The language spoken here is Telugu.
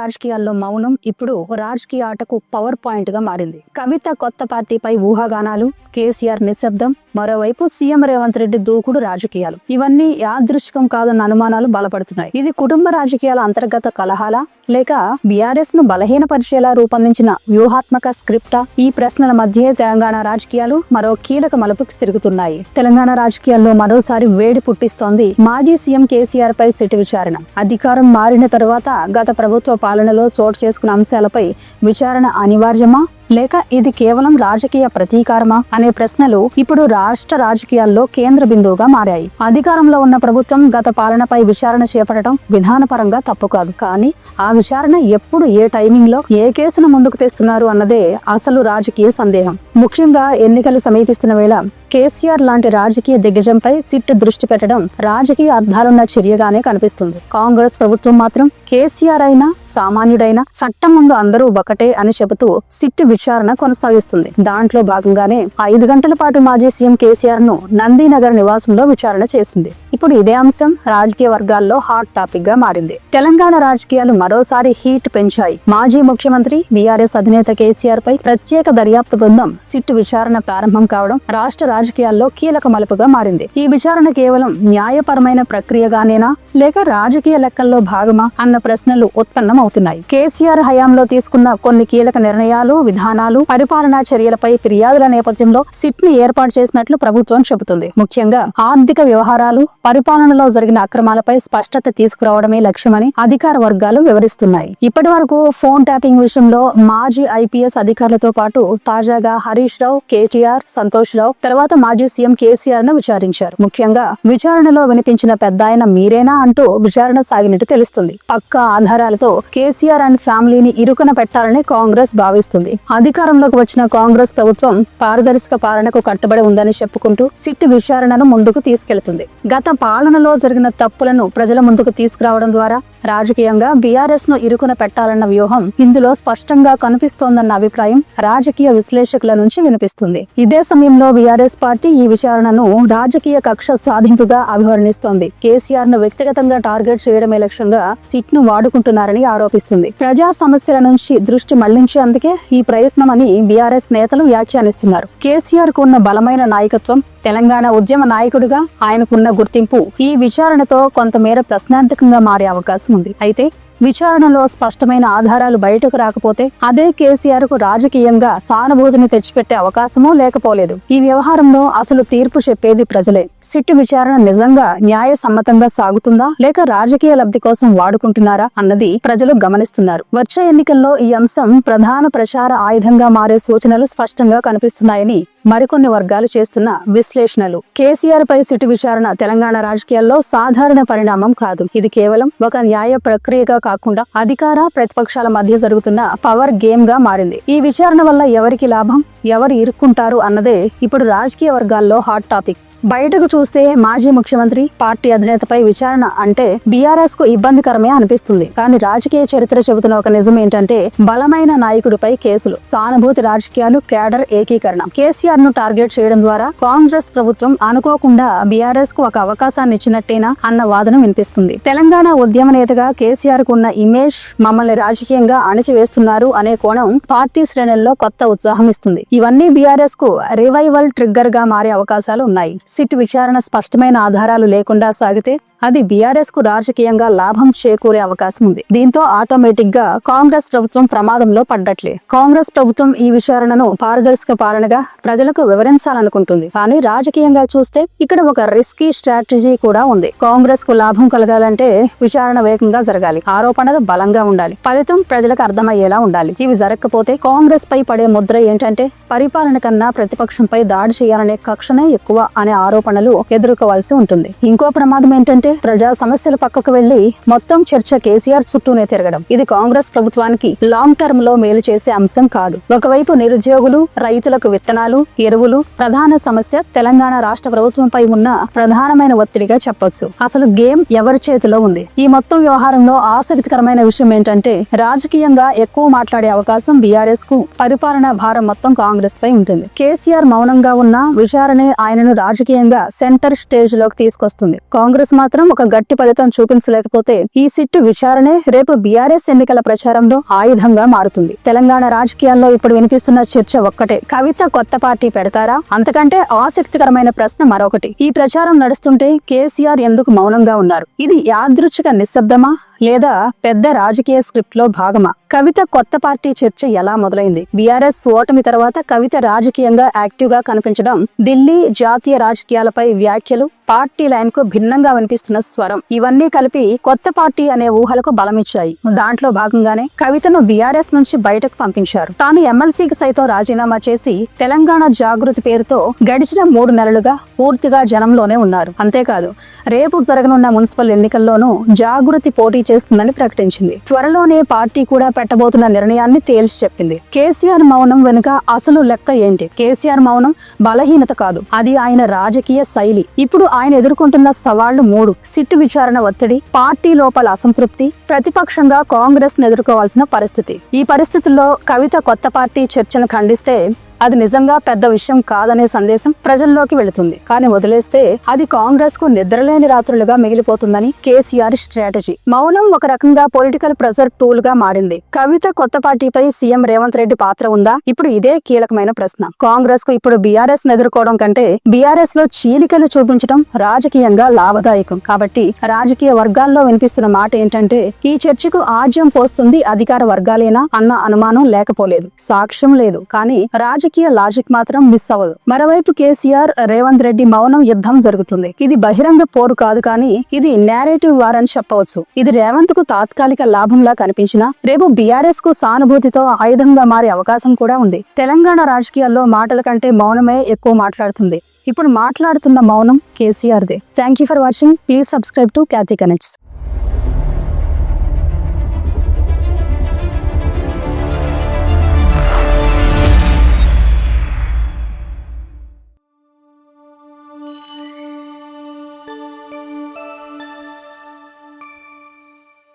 రాజకీయాల్లో మౌనం ఇప్పుడు రాజకీయ ఆటకు పవర్ పాయింట్గా మారింది. కవిత కొత్త పార్టీపై ఊహాగానాలు కేసీఆర్ నిశ్శబ్దం మరోవైపు సీఎం రేవంత్ రెడ్డి దూకుడు రాజకీయాలు. ఇవన్నీ యాదృచ్ఛికం కాదన్న అనుమానాలు బలపడుతున్నాయి. ఇది కుటుంబ రాజకీయాల అంతర్గత కలహాల? లేక బీఆర్ఎస్ను బలహీనపరిచేలా రూపొందించిన వ్యూహాత్మక స్క్రిప్టా? ఈ ప్రశ్నల మధ్య తెలంగాణ రాజకీయాలు మరో కీలక మలుపుకి తిరుగుతున్నాయి. తెలంగాణ రాజకీయాల్లో మరోసారి వేడి పుట్టిస్తోంది మాజీ సీఎం కేసీఆర్ పై సిటి విచారణ. అధికారం మారిన తరువాత గత ప్రభుత్వ పాలనలో చోటు చేసుకున్న అంశాలపై విచారణ అనివార్యమా? లేక ఇది కేవలం రాజకీయ ప్రతీకారమా అనే ప్రశ్నలు ఇప్పుడు రాష్ట్ర రాజకీయాల్లో కేంద్ర బిందువుగా మారాయి. అధికారంలో ఉన్న ప్రభుత్వం గత పాలనపై విచారణ చేపట్టడం విధానపరంగా తప్పు కాదు. కానీ ఆ విచారణ ఎప్పుడు ఏ టైమింగ్లో ఏ కేసును ముందుకు తెస్తున్నారు అన్నదే అసలు రాజకీయ సందేహం. ముఖ్యంగా ఎన్నికలు సమీపిస్తున్న వేళ కేసీఆర్ లాంటి రాజకీయ దిగ్గజంపై సిట్ దృష్టి పెట్టడం రాజకీయ అర్థాలున్న చర్యగానే కనిపిస్తుంది. కాంగ్రెస్ ప్రభుత్వం మాత్రం కేసీఆర్ అయినా సామాన్యుడైనా చట్టం ముందు అందరూ ఒకటే అని చెబుతూ సిట్ విచారణ కొనసాగిస్తుంది. దాంట్లో భాగంగానే ఐదు గంటల పాటు మాజీ సీఎం కేసీఆర్ను నందీనగర్ నివాసంలో విచారణ చేసింది. ఇప్పుడు ఇదే అంశం రాజకీయ వర్గాల్లో హాట్ టాపిక్గా మారింది. తెలంగాణ రాజకీయాలు మరోసారి హీట్ పెంచాయి. మాజీ ముఖ్యమంత్రి బీఆర్ఎస్ అధినేత కేసీఆర్ పై ప్రత్యేక దర్యాప్తు బృందం సిట్ విచారణ ప్రారంభం కావడం రాష్ట్ర రాజకీయాల్లో కీలక మలుపుగా మారింది. ఈ విచారణ కేవలం న్యాయపరమైన ప్రక్రియగానేనా? లేక రాజకీయ లెక్కల్లో భాగమా? అన్న ప్రశ్నలు ఉత్పన్నమవుతున్నాయి. కేసీఆర్ హయాంలో తీసుకున్న కొన్ని కీలక నిర్ణయాలు విధానాలు పరిపాలనా చర్యలపై ఫిర్యాదుల నేపథ్యంలో సిట్ని ఏర్పాటు చేసినట్లు ప్రభుత్వం చెబుతుంది. ముఖ్యంగా ఆర్థిక వ్యవహారాలు పరిపాలనలో జరిగిన అక్రమాలపై స్పష్టత తీసుకురావడమే లక్ష్యమని అధికార వర్గాలు వివరిస్తున్నాయి. ఇప్పటి వరకు ఫోన్ ట్యాపింగ్ విషయంలో మాజీ ఐపీఎస్ అధికారులతో పాటు తాజాగా హరీష్ రావు కేటీఆర్ సంతోష్ రావు తర్వాత మాజీ సీఎం కేసీఆర్ను విచారించారు. ముఖ్యంగా విచారణలో వినిపించిన పెద్ద ఆయన మీరేనా అంటూ విచారణ సాగినట్టు తెలుస్తుంది. పక్క ఆధారాలతో కేసీఆర్ అండ్ ఫ్యామిలీని ఇరుకున పెట్టాలని కాంగ్రెస్ భావిస్తుంది. అధికారంలోకి వచ్చిన కాంగ్రెస్ ప్రభుత్వం పారదర్శక పాలనకు కట్టుబడి ఉందని చెప్పుకుంటూ సిట్ విచారణను ముందుకు తీసుకెళ్తుంది. గత పాలనలో జరిగిన తప్పులను ప్రజల ముందుకు తీసుకురావడం ద్వారా రాజకీయంగా బీఆర్ఎస్ను ఇరుకున పెట్టాలన్న వ్యూహం ఇందులో స్పష్టంగా కనిపిస్తోందన్న అభిప్రాయం రాజకీయ విశ్లేషకుల నుంచి వినిపిస్తుంది. ఇదే సమయంలో బీఆర్ఎస్ పార్టీ ఈ విచారణను రాజకీయ కక్ష సాధింపుగా అభివర్ణిస్తోంది. కేసీఆర్ను వ్యక్తిగతంగా టార్గెట్ చేయడమే లక్ష్యంగా సిట్ను వాడుకుంటున్నారని ఆరోపిస్తుంది. ప్రజా సమస్యల నుంచి దృష్టి మళ్ళించేందుకే ఈ ప్రయత్నం అని బీఆర్ఎస్ నేతలు వ్యాఖ్యానిస్తున్నారు. కేసీఆర్కు ఉన్న బలమైన నాయకత్వం తెలంగాణ ఉద్యమ నాయకుడిగా ఆయనకున్న గుర్తింపు ఈ విచారణతో కొంతమేర ప్రశ్నార్థకంగా మారే అవకాశం ఉంది. అయితే విచారణలో స్పష్టమైన ఆధారాలు బయటకు రాకపోతే అదే కేసీఆర్కు రాజకీయంగా సానుభూతిని తెచ్చిపెట్టే అవకాశమూ లేకపోలేదు. ఈ వ్యవహారంలో అసలు తీర్పు చెప్పేది ప్రజలే. సిట్టు విచారణ నిజంగా న్యాయ సమ్మతంగా సాగుతుందా లేక రాజకీయ లబ్ధి కోసం వాడుకుంటున్నారా అన్నది ప్రజలు గమనిస్తున్నారు. వచ్చే ఎన్నికల్లో ఈ అంశం ప్రధాన ప్రచార ఆయుధంగా మారే సూచనలు స్పష్టంగా కనిపిస్తున్నాయని మరికొన్ని వర్గాలు చేస్తున్న విశ్లేషణలు. కేసీఆర్ పై సిటు విచారణ తెలంగాణ రాజకీయాల్లో సాధారణ పరిణామం కాదు. ఇది కేవలం ఒక న్యాయ ప్రక్రియగా కాకుండా అధికార ప్రతిపక్షాల మధ్య జరుగుతున్న పవర్ గేమ్గా మారింది. ఈ విచారణ వల్ల ఎవరికి లాభం ఎవరు ఇరుక్కుంటారు అన్నదే ఇప్పుడు రాజకీయ వర్గాల్లో హాట్ టాపిక్. బయటకు చూస్తే మాజీ ముఖ్యమంత్రి పార్టీ అధినేతపై విచారణ అంటే బీఆర్ఎస్కు ఇబ్బందికరమే అనిపిస్తుంది. కానీ రాజకీయ చరిత్ర చెబుతున్న ఒక నిజం ఏంటంటే బలమైన నాయకుడిపై కేసులు సానుభూతి రాజకీయాలు కేడర్ ఏకీకరణ. కేసీఆర్ను టార్గెట్ చేయడం ద్వారా కాంగ్రెస్ ప్రభుత్వం అనుకోకుండా బీఆర్ఎస్కు ఒక అవకాశాన్ని ఇచ్చినట్టేనా అన్న వాదన వినిపిస్తుంది. తెలంగాణ ఉద్యమ నేతగా కేసీఆర్కు ఉన్న ఇమేజ్ మమ్మల్ని రాజకీయంగా అణచివేస్తున్నారు అనే కోణం పార్టీ శ్రేణుల్లో కొత్త ఉత్సాహం ఇస్తుంది. ఇవన్నీ బీఆర్ఎస్కు రివైవల్ ట్రిగ్గర్గా మారే అవకాశాలు ఉన్నాయి. సిట్ విచారణ స్పష్టమైన ఆధారాలు లేకుండా సాగితే అది బీఆర్ఎస్కు రాజకీయంగా లాభం చేకూరే అవకాశం ఉంది. దీంతో ఆటోమేటిక్గా కాంగ్రెస్ ప్రభుత్వం ప్రమాదంలో పడ్డట్లే. కాంగ్రెస్ ప్రభుత్వం ఈ విచారణను పారదర్శక పాలనగా ప్రజలకు వివరించాలనుకుంటుంది. కానీ రాజకీయంగా చూస్తే ఇక్కడ ఒక రిస్కీ స్ట్రాటజీ కూడా ఉంది. కాంగ్రెస్కు లాభం కలగాలంటే విచారణ వేగంగా జరగాలి. ఆరోపణలు బలంగా ఉండాలి. ఫలితం ప్రజలకు అర్థమయ్యేలా ఉండాలి. ఇవి జరగకపోతే కాంగ్రెస్ పై పడే ముద్ర ఏంటంటే పరిపాలన కన్నా ప్రతిపక్షంపై దాడి చేయాలనే కక్షనే ఎక్కువ అనే ఆరోపణలు ఎదుర్కోవాల్సి ఉంటుంది. ఇంకో ప్రమాదం ఏంటంటే ప్రజా సమస్యల పక్కకు వెళ్ళి మొత్తం చర్చ కేసీఆర్ చుట్టూనే తిరగడం. ఇది కాంగ్రెస్ ప్రభుత్వానికి లాంగ్ టర్మ్లో మేలు చేసే అంశం కాదు. ఒకవైపు నిరుద్యోగులు రైతులకు విత్తనాలు ఎరువులు ప్రధాన సమస్య తెలంగాణ రాష్ట్ర ప్రభుత్వంపై ఉన్న ప్రధానమైన ఒత్తిడిగా చెప్పొచ్చు. అసలు గేమ్ ఎవరి చేతిలో ఉంది? ఈ మొత్తం వ్యవహారంలో ఆసక్తికరమైన విషయం ఏంటంటే రాజకీయంగా ఎక్కువ మాట్లాడే అవకాశం బీఆర్ఎస్కు పరిపాలనా భారం మొత్తం కాంగ్రెస్ పై ఉంటుంది. కేసీఆర్ మౌనంగా ఉన్న విచారణే ఆయనను రాజకీయంగా సెంటర్ స్టేజ్లోకి తీసుకొస్తుంది. కాంగ్రెస్ మాత్రం ఒక గట్టి ఫలితం చూపించలేకపోతే ఈ సిట్టు విచారణే రేపు బీఆర్ఎస్ ఎన్నికల ప్రచారంలో ఆయుధంగా మారుతుంది. తెలంగాణ రాజకీయాల్లో ఇప్పుడు వినిపిస్తున్న చర్చ ఒక్కటే. కవిత కొత్త పార్టీ పెడతారా? అంతకంటే ఆసక్తికరమైన ప్రశ్న మరొకటి. ఈ ప్రచారం నడుస్తుంటే కేసీఆర్ ఎందుకు మౌనంగా ఉన్నారు? ఇది యాదృచ్ఛిక నిశ్శబ్దమా? లేదా పెద్ద రాజకీయ స్క్రిప్ట్లో భాగమా? కవిత కొత్త పార్టీ చర్చ ఎలా మొదలైంది? బీఆర్ఎస్ ఓటమి తర్వాత కవిత రాజకీయంగా యాక్టివ్గా కనిపించడం ఢిల్లీ జాతీయ రాజకీయాలపై వ్యాఖ్యలు పార్టీ లైన్కు భిన్నంగా వినిపిస్తున్న స్వరం ఇవన్నీ కలిపి కొత్త పార్టీ అనే ఊహలకు బలమిచ్చాయి. దాంట్లో భాగంగానే కవితను బీఆర్ఎస్ నుంచి బయటకు పంపించారు. తాను ఎమ్మెల్సీకి సైతం రాజీనామా చేసి తెలంగాణ జాగృతి పేరుతో గడిచిన మూడు నెలలుగా పూర్తిగా జనంలోనే ఉన్నారు. అంతేకాదు రేపు జరగనున్న మున్సిపల్ ఎన్నికల్లోనూ జాగృతి పోటీ చేస్తుందని ప్రకటించింది. త్వరలోనే పార్టీ కూడా పెట్టబోతున్న నిర్ణయాన్ని తేల్చి చెప్పింది. కేసీఆర్ మౌనం వెనుక అసలు లెక్క ఏంటి? కేసీఆర్ మౌనం బలహీనత కాదు. అది ఆయన రాజకీయ శైలి. ఇప్పుడు ఆయన ఎదుర్కొంటున్న సవాళ్ళు మూడు. సిట్టు విచారణ ఒత్తిడి పార్టీ లోపల అసంతృప్తి ప్రతిపక్షంగా కాంగ్రెస్ ఎదుర్కోవాల్సిన పరిస్థితి. ఈ పరిస్థితుల్లో కవిత కొత్త పార్టీ చర్చను ఖండిస్తే అది నిజంగా పెద్ద విషయం కాదనే సందేశం ప్రజల్లోకి వెళుతుంది. కానీ వదిలేస్తే అది కాంగ్రెస్కు నిద్రలేని రాత్రులుగా మిగిలిపోతుందని కేసీఆర్ స్ట్రాటజీ. మౌనం ఒక రకంగా పొలిటికల్ ప్రెజర్ టూల్గా మారింది. కవిత కొత్త పార్టీపై సీఎం రేవంత్ రెడ్డి పాత్ర ఉందా? ఇప్పుడు ఇదే కీలకమైన ప్రశ్న. కాంగ్రెస్కు ఇప్పుడు బీఆర్ఎస్ ఎదుర్కోవడం కంటే బీఆర్ఎస్లో చీలికలు చూపించడం రాజకీయంగా లాభదాయకం. కాబట్టి రాజకీయ వర్గాల్లో వినిపిస్తున్న మాట ఏంటంటే ఈ చర్చకు ఆజ్యం పోస్తుంది అధికార వర్గాలేనా అన్న అనుమానం లేకపోలేదు. సాక్ష్యం లేదు. కానీ రాజ రాజకీయ లాజిక్ మాత్రం మిస్ అవ్వదు. మరోవైపు కేసీఆర్ రేవంత్ రెడ్డి మౌనం యుద్ధం జరుగుతుంది. ఇది బహిరంగ పోరు కాదు కానీ ఇది నేరేటివ్ వార్ అని చెప్పవచ్చు. ఇది రేవంత్కు తాత్కాలిక లాభంలా కనిపించినా రేపు బీఆర్ఎస్కు సానుభూతితో ఆయుధంగా మారే అవకాశం కూడా ఉంది. తెలంగాణ రాజకీయాల్లో మాటల కంటే మౌనమే ఎక్కువ మాట్లాడుతుంది. ఇప్పుడు మాట్లాడుతున్న మౌనం కేసీఆర్దే. Thank you for watching please subscribe to Kathy Connects